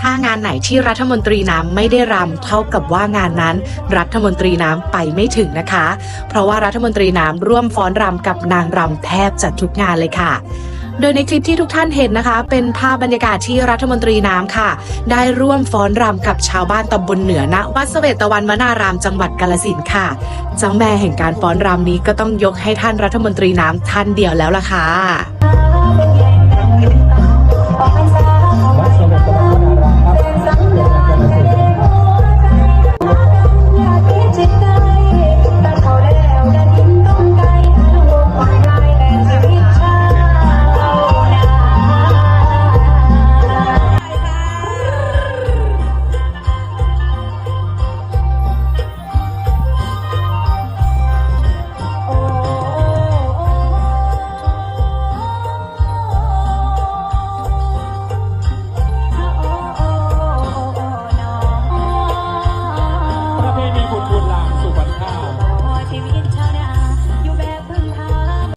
ถ้างานไหนที่รัฐมนตรีน้ำไม่ได้รำเท่ากับว่างานนั้น รัฐมนตรีน้ำไปไม่ถึงนะคะ เพราะว่ารัฐมนตรีน้ำร่วมฟ้อนรำกับนางรำแทบจะทุกงานเลยค่ะโดยในคลิปที่ทุกท่านเห็นนะคะ เป็นภาพบรรยากาศที่รัฐมนตรีน้ำค่ะ ได้ร่วมฟ้อนรำกับชาวบ้านตำบลเหนือณวัดเสวตวันวนารามจังหวัดกาลสินค่ะเจ้าแม่แห่งการฟ้อนรำนี้ก็ต้องยกให้ท่านรัฐมนตรีน้ำท่านเดียวแล้วล่ะค่ะ